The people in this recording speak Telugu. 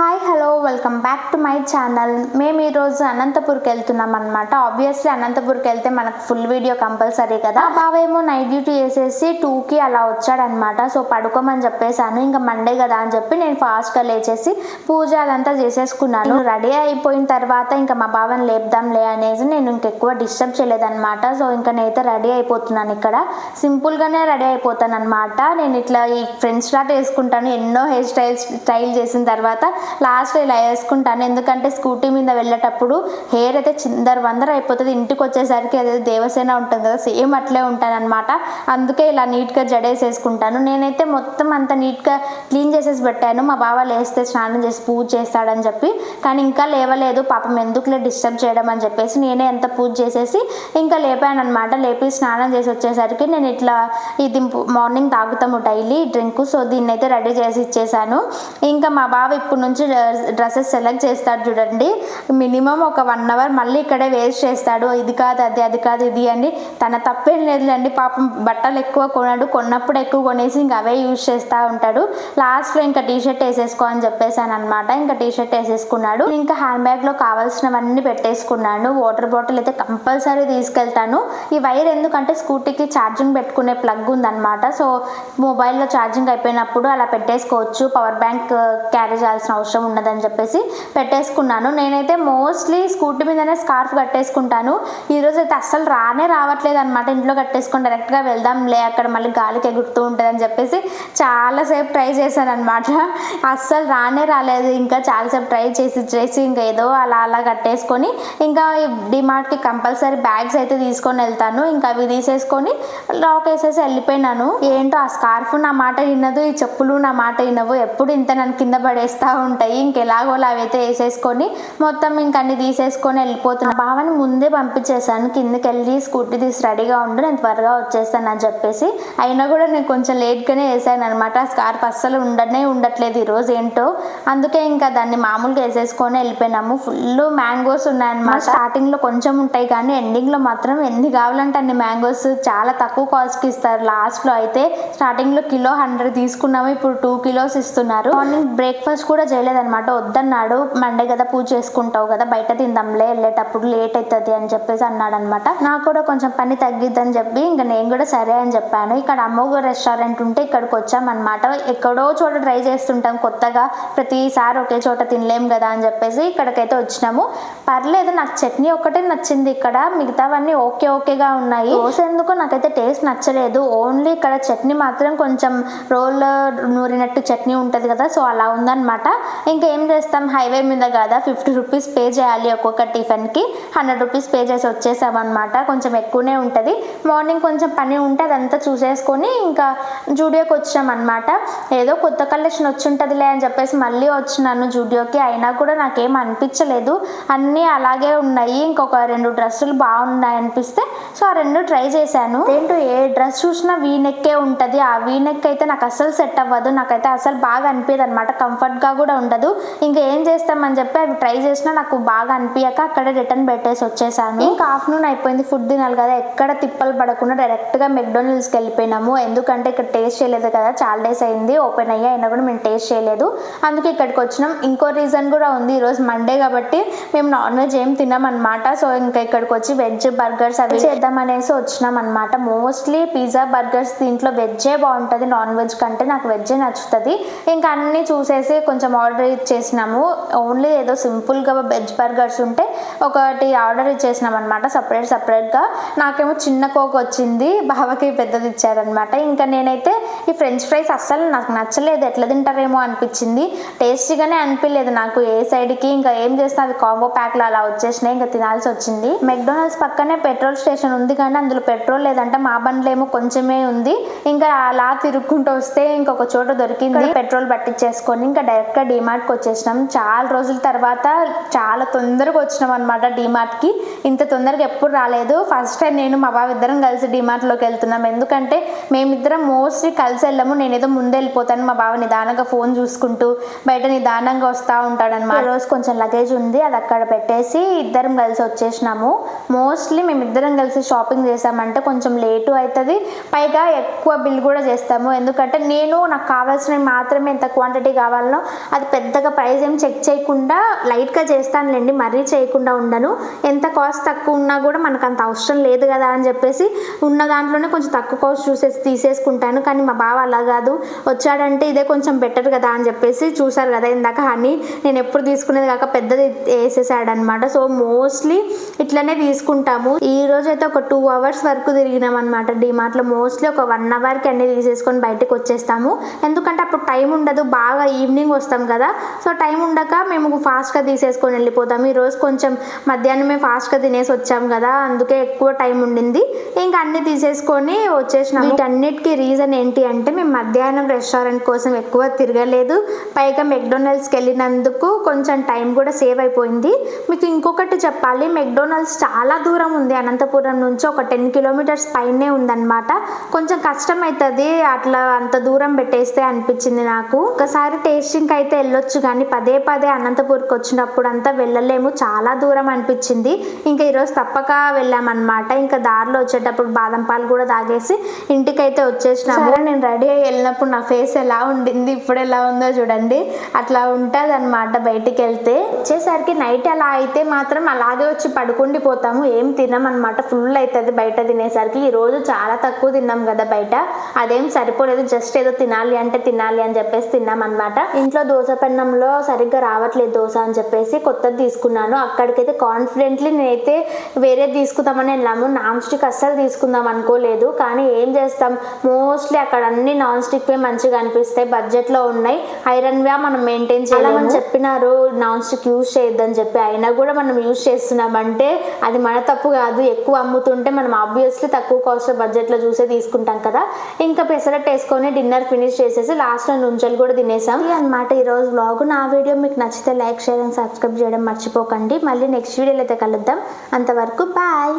Hi hello welcome back to my channel మేము ఈరోజు అనంతపూర్కి వెళ్తున్నాం అనమాట ఆబ్వియస్లీ అనంతపూర్కి వెళ్తే మనకు ఫుల్ వీడియో కంపల్సరీ కదా. మా బావ ఏమో నైట్ డ్యూటీ చేసేసి టూకి అలా వచ్చాడనమాట సో పడుకోమని చెప్పేశాను. ఇంకా మండే కదా అని చెప్పి నేను ఫాస్ట్గా లేచేసి పూజ అదంతా చేసేసుకున్నాను. రెడీ అయిపోయిన తర్వాత ఇంకా మా బావని లేపుదాంలే అనేసి నేను ఇంకెక్కువ డిస్టర్బ్ చేయలేదన్నమాట. సో ఇంకా నేనైతే రెడీ అయిపోతున్నాను ఇక్కడ. సింపుల్గానే రెడీ అయిపోతాను అనమాట నేను ఇట్లా ఈ ఫ్రెండ్స్ స్టార్ట్ వేసుకుంటాను. ఎన్నో హెయిర్ స్టైల్స్ స్టైల్ చేసిన తర్వాత లాస్ట్ ఇలా వేసుకుంటాను. ఎందుకంటే స్కూటీ మీద వెళ్ళేటప్పుడు హెయిర్ అయితే చిందర వందర అయిపోతుంది. ఇంటికి వచ్చేసరికి అదే దేవసేన ఉంటుంది కదా సేమ్ అట్లే ఉంటాను అనమాట అందుకే ఇలా నీట్గా జడేసేసుకుంటాను నేనైతే మొత్తం అంత నీట్గా క్లీన్ చేసేసి పెట్టాను. మా బావ లేస్తే స్నానం చేసి పూజ చేస్తాడని చెప్పి. కానీ ఇంకా లేవలేదు. పాపం ఎందుకులే డిస్టర్బ్ చేయడం అని చెప్పేసి నేనే ఎంత పూజ చేసేసి ఇంకా లేపాను అనమాట లేపి స్నానం చేసి వచ్చేసరికి నేను ఇట్లా ఇది మార్నింగ్ తాగుతాము డైలీ డ్రింక్. సో దీన్ని అయితే రెడీ చేసి ఇచ్చేసాను. ఇంకా మా బావ ఇప్పుడు నుంచి డ్రెస్సెస్ సెలెక్ట్ చేస్తాడు చూడండి. మినిమం ఒక వన్ అవర్ మళ్ళీ ఇక్కడే వేస్ట్ చేస్తాడు. ఇది కాదు అది అది కాదు ఇది అని తన తప్పేం లేదులేండి. పాపం బట్టలు ఎక్కువ కొనడు. కొన్నప్పుడు ఎక్కువ కొనేసి ఇంకా అవే యూజ్ చేస్తూ ఉంటాడు. లాస్ట్లో ఇంకా టీ షర్ట్ వేసేసుకో అని చెప్పేసాను అనమాట ఇంకా టీ షర్ట్ వేసేసుకున్నాడు. ఇంకా హ్యాండ్ బ్యాగ్లో కావాల్సినవన్నీ పెట్టేసుకున్నాను వాటర్ బాటిల్ అయితే కంపల్సరీ తీసుకెళ్తాను. ఈ వైర్ ఎందుకంటే స్కూటీకి ఛార్జింగ్ పెట్టుకునే ప్లగ్ ఉందన్నమాట. సో మొబైల్లో ఛార్జింగ్ అయిపోయినప్పుడు అలా పెట్టేసుకోవచ్చు. పవర్ బ్యాంక్ క్యారీ చేయాల్సిన అవసరం ఉండదని చెప్పేసి పెట్టేసుకున్నాను. నేనైతే మోస్ట్లీ స్కూటీ మీదనే స్కార్ఫ్ కట్టేసుకుంటాను. ఈరోజు అయితే అస్సలు రానే రావట్లేదు అనమాట ఇంట్లో కట్టేసుకొని డైరెక్ట్గా వెళ్దాంలే అక్కడ మళ్ళీ గాలికి ఎగురుతూ ఉంటుందని చెప్పేసి చాలాసేపు ట్రై చేశాను అనమాట అస్సలు రానే రాలేదు. ఇంకా చాలాసేపు ట్రై చేసి చేసి ఇంకా ఏదో అలా అలా కట్టేసుకొని ఇంకా డిమార్ట్కి కంపల్సరీ బ్యాగ్స్ అయితే తీసుకొని వెళ్తాను. ఇంకా అవి తీసేసుకొని లాక్ వేసేసి వెళ్ళిపోయినాను. ఏంటో ఆ స్కార్ఫ్ నా మాట వినదు ఈ చెప్పులు నా మాట వినవు. ఎప్పుడు ఇంత నన్ను కింద పడేస్తూ ఉంటాయి. ఇంకెలాగోలా అవి అయితే వేసేసుకొని మొత్తం ఇంక అన్ని తీసేసుకొని వెళ్ళిపోతున్నా. బావని ముందే పంపించేసాను కిందకి వెళ్ళి స్కూటీ తీసి రెడీగా ఉండు నేను త్వరగా వచ్చేస్తాను అని చెప్పేసి. అయినా కూడా నేను కొంచెం లేట్గానే వేసాను అనమాట ఆ స్కార్ఫ్ అస్సలు ఉండనే ఉండట్లేదు ఈరోజు ఏంటో. అందుకే ఇంకా దాన్ని మామూలుగా వేసేసుకొని వెళ్ళిపోయినాము. ఫుల్ మ్యాంగోస్ ఉన్నాయన్నమాట. స్టార్టింగ్లో కొంచెం ఉంటాయి కానీ ఎండింగ్లో మాత్రం ఎన్ని కావాలంటే అన్ని మ్యాంగోస్. చాలా తక్కువ కాస్ట్కి ఇస్తారు. లాస్ట్లో అయితే స్టార్టింగ్లో కిలో హండ్రెడ్ తీసుకున్నాము. ఇప్పుడు టూ కిలోస్ ఇస్తున్నారు. మార్నింగ్ బ్రేక్ఫాస్ట్ కూడా చేయలేదనమాట వద్దన్నాడు. మండే కదా పూజ చేసుకుంటావు కదా బయట తిందాంలే వెళ్ళేటప్పుడు లేట్ అవుతుంది అని చెప్పేసి అన్నాడు అనమాట నాకు కూడా కొంచెం పని తగ్గిద్దని చెప్పి ఇంకా నేను కూడా సరే అని చెప్పాను. ఇక్కడ అమ్మోగ రెస్టారెంట్ ఉంటే ఇక్కడికి వచ్చామన్నమాట. ఎక్కడో చోట ట్రై చేస్తుంటాం కొత్తగా. ప్రతిసారి ఒకే చోట తినలేం కదా అని చెప్పేసి ఇక్కడికైతే వచ్చినాము. పర్లేదు నాకు చట్నీ ఒక్కటే నచ్చింది ఇక్కడ. మిగతావన్నీ ఓకే ఓకేగా ఉన్నాయి. దోశ నాకైతే టేస్ట్ నచ్చలేదు. ఓన్లీ ఇక్కడ చట్నీ మాత్రం కొంచెం రోల్ నూరినట్టు చట్నీ ఉంటుంది కదా సో అలా ఉందన్నమాట. ఇంకా చేస్తాం? హైవే మీద కదా ఫిఫ్టీ రూపీస్ పే చేయాలి ఒక్కొక్క టిఫిన్కి. హండ్రెడ్ రూపీస్ పే చేసి వచ్చేసామన్నమాట. కొంచెం ఎక్కువనే ఉంటుంది. మార్నింగ్ కొంచెం పని ఉంటే అదంతా చూసేసుకొని ఇంకా జూడియోకి వచ్చామన్నమాట. ఏదో కొత్త కలెక్షన్ వచ్చి ఉంటుందిలే అని చెప్పేసి మళ్ళీ వచ్చినాను జూడియోకి. అయినా కూడా నాకేం అనిపించలేదు. అన్నీ అలాగే ఉన్నాయి. ఇంకొక రెండు డ్రెస్సులు బాగున్నాయి అనిపిస్తే సో ఆ రెండు ట్రై చేశాను. ఏంటో ఏ డ్రెస్ చూసినా వీ నెక్కే ఉంటుంది. ఆ వీ నెక్ అయితే నాకు అస్సలు సెట్ అవ్వదు. నాకైతే అసలు బాగా అనిపించదు అనమాట కంఫర్ట్గా కూడా ఉండదు. ఇంకా ఏం చేస్తామని చెప్పి అవి ట్రై చేసినా నాకు బాగా అనిపించక అక్కడే రిటర్న్ పెట్టేసి వచ్చేసాను. ఇంకా ఆఫ్టర్నూన్ అయిపోయింది ఫుడ్ తినాలి కదా. ఎక్కడ తిప్పలు పడకుండా డైరెక్ట్గా మెక్డోనల్డ్స్కి వెళ్ళిపోయినాము. ఎందుకంటే ఇక్కడ టేస్ట్ చేయలేదు కదా. చాలా డేస్ అయింది. ఓపెన్ అయ్యి అయినా కూడా మేము టేస్ట్ చేయలేదు. అందుకే ఇక్కడికి వచ్చినాం. ఇంకో రీజన్ కూడా ఉంది. ఈరోజు మండే కాబట్టి మేము నాన్ వెజ్ ఏం తినామన్నమాట. సో ఇంకా ఇక్కడికి వచ్చి వెజ్ బర్గర్స్ అవి చేద్దామనేసి వచ్చినాం అనమాట మోస్ట్లీ పిజ్జా బర్గర్స్ దీంట్లో వెజ్జే బాగుంటుంది. నాన్ వెజ్ కంటే నాకు వెజ్జే నచ్చుతుంది. ఇంకా అన్నీ చూసేసి కొంచెం ఆర్డర్ ఆర్డర్ ఇచ్చేసినాము. ఓన్లీ ఏదో సింపుల్గా వెజ్ బర్గర్స్ ఉంటే ఒకటి ఆర్డర్ ఇచ్చేసినాం అనమాట సపరేట్ సపరేట్గా నాకేమో చిన్న కోక్ వచ్చింది బావకి పెద్దది ఇచ్చారనమాట ఇంకా నేనైతే ఈ ఫ్రెంచ్ ఫ్రైస్ అస్సలు నాకు నచ్చలేదు ఎట్లా తింటారేమో అనిపించింది. టేస్టీగానే అనిపించలేదు నాకు ఏ సైడ్కి ఇంకా ఏం చేస్తా అది కాంబో ప్యాక్లు అలా వచ్చేసినాయి ఇంకా తినాల్సి వచ్చింది. మెక్డొనాల్డ్స్ పక్కనే పెట్రోల్ స్టేషన్ ఉంది కానీ అందులో పెట్రోల్ లేదంటే మా బండ్లో ఏమో కొంచెమే ఉంది. ఇంకా అలా తిరుక్కుంటూ వస్తే ఇంకొక చోట దొరికింది. పెట్రోల్ పట్టించేసుకొని ఇంకా డైరెక్ట్గా డిమార్ట్కి వచ్చేసినాం. చాలా రోజుల తర్వాత చాలా తొందరగా వచ్చినాం అనమాట డిమార్ట్కి ఇంత తొందరగా ఎప్పుడు రాలేదు. ఫస్ట్ టైం నేను మా బావ ఇద్దరం కలిసి డిమార్ట్లోకి వెళ్తున్నాం. ఎందుకంటే మేమిద్దరం మోస్ట్లీ కలిసి వెళ్ళము. నేను ఏదో ముందే వెళ్ళిపోతాను. మా బావ నిదానంగా ఫోన్ చూసుకుంటూ బయట నిదానంగా వస్తూ ఉంటాడనమాట రోజు కొంచెం లగేజ్ ఉంది. అది అక్కడ పెట్టేసి ఇద్దరం కలిసి వచ్చేసినాము. మోస్ట్లీ మేము ఇద్దరం కలిసి షాపింగ్ చేసామంటే కొంచెం లేటు అవుతుంది పైగా ఎక్కువ బిల్ కూడా చేస్తాము. ఎందుకంటే నేను నాకు కావాల్సినవి మాత్రమే ఎంత క్వాంటిటీ కావాలనో అది పెద్దగా ప్రైస్ ఏం చెక్ చేయకుండా లైట్గా చేస్తానులేండి మరీ చేయకుండా ఉండను. ఎంత కాస్ట్ తక్కువ ఉన్నా కూడా మనకు అంత అవసరం లేదు కదా అని చెప్పేసి ఉన్న దాంట్లోనే కొంచెం తక్కువ కాస్ట్ చూసేసి తీసేసుకుంటాను. కానీ మా బావ అలా కాదు. వచ్చాడంటే ఇదే కొంచెం బెటర్ కదా అని చెప్పేసి చూసారు కదా ఇందాక హనీ. నేను ఎప్పుడు తీసుకునేది కాక పెద్దది వేసేసాడనమాట సో మోస్ట్లీ ఇట్లనే తీసుకుంటాము. ఈ రోజు అయితే ఒక టూ అవర్స్ వరకు తిరిగినాం అనమాట డిమార్ట్లో మోస్ట్లీ ఒక వన్ అవర్కి అన్ని తీసేసుకొని బయటకు వచ్చేస్తాము ఎందుకంటే అప్పుడు టైం ఉండదు. బాగా ఈవినింగ్ వస్తాం కదా సో టైం ఉండక మేము ఫాస్ట్గా తీసేసుకొని వెళ్ళిపోతాము ఈరోజు కొంచెం మధ్యాహ్నమే ఫాస్ట్గా తినేసి వచ్చాం కదా అందుకే ఎక్కువ టైం ఉండింది. ఇంకా అన్ని తీసేసుకొని వచ్చేసినాం వీటన్నిటికీ రీజన్ ఏంటి అంటే మేము మధ్యాహ్నం రెస్టారెంట్ కోసం ఎక్కువ తిరగలేదు. పైగా మెక్డొనాల్డ్స్కి వెళ్ళినందుకు కొంచెం టైం కూడా సేవ్ అయిపోయింది. మీకు ఇంకొకటి చెప్పాలి మెక్డొనాల్డ్స్ చాలా దూరం ఉంది. అనంతపురం నుంచి ఒక టెన్ కిలోమీటర్స్ పైనే ఉందన్నమాట. కొంచెం కష్టం అవుతుంది అట్లా అంత దూరం పెట్టేస్తే అనిపించింది నాకు. ఒకసారి టేస్టింగ్ అయితే వెళ్ళొచ్చు కానీ పదే పదే అనంతపూర్కి వచ్చినప్పుడు అంతా వెళ్ళలేము. చాలా దూరం అనిపించింది. ఇంకా ఈరోజు తప్పక వెళ్ళామన్నమాట. ఇంకా దారిలో వచ్చేటప్పుడు బాదం పాలు కూడా తాగేసి ఇంటికైతే వచ్చేసినాము. నేను రెడీ అయ్యి వెళ్ళినప్పుడు నా ఫేస్ ఎలా ఉండింది ఇప్పుడు ఎలా ఉందో చూడండి. అట్లా ఉంటుంది అనమాట బయటికి వెళ్తే వచ్చేసరికి నైట్ అలా అయితే మాత్రం అలాగే వచ్చి పడుకుండి పోతాము. ఏం తినమన్నమాట. ఫుల్ అవుతుంది బయట తినేసరికి. ఈ రోజు చాలా తక్కువ తిన్నాం కదా బయట. అదేం సరిపోలేదు. జస్ట్ ఏదో తినాలి అంటే తినాలి అని చెప్పేసి తిన్నాం అనమాట ఇంట్లో దోశ పెన్నంలో సరిగ్గా రావట్లేదు దోశ అని చెప్పేసి కొత్తది తీసుకున్నాను. అక్కడికైతే కాన్ఫిడెంట్లీ నేనైతే వేరే తీసుకుందామని వెళ్ళాము. నాన్ స్టిక్ అస్సలు తీసుకుందాం అనుకోలేదు. కానీ ఏం చేస్తాం? మోస్ట్లీ అక్కడ అన్ని నాన్ స్టిక్ మంచిగా అనిపిస్తాయి. బడ్జెట్లో ఉన్నాయి. ఐరన్ వ్యా మనం మెయింటైన్ చేయాలని చెప్పినారు నాన్ స్టిక్ యూజ్ చేయొద్దని చెప్పి. అయినా కూడా మనం యూజ్ చేస్తున్నామంటే అది మన తప్పు కాదు. ఎక్కువ అమ్ముతుంటే మనం ఆబ్వియస్లీ తక్కువ కాస్ట్ బడ్జెట్లో చూసే తీసుకుంటాం కదా. ఇంకా పెసరట్ వేసుకొని డిన్నర్ ఫినిష్ చేసేసి లాస్ట్లో నుంచెలు కూడా తినేసాం. అనమాట ఈ ఈరోజు బ్లాగ్ నా వీడియో మీకు నచ్చితే లైక్ షేర్ అండ్ సబ్స్క్రైబ్ చేయడం మర్చిపోకండి. మళ్ళీ నెక్స్ట్ వీడియోలో అయితే కలుద్దాం. అంతవరకు బాయ్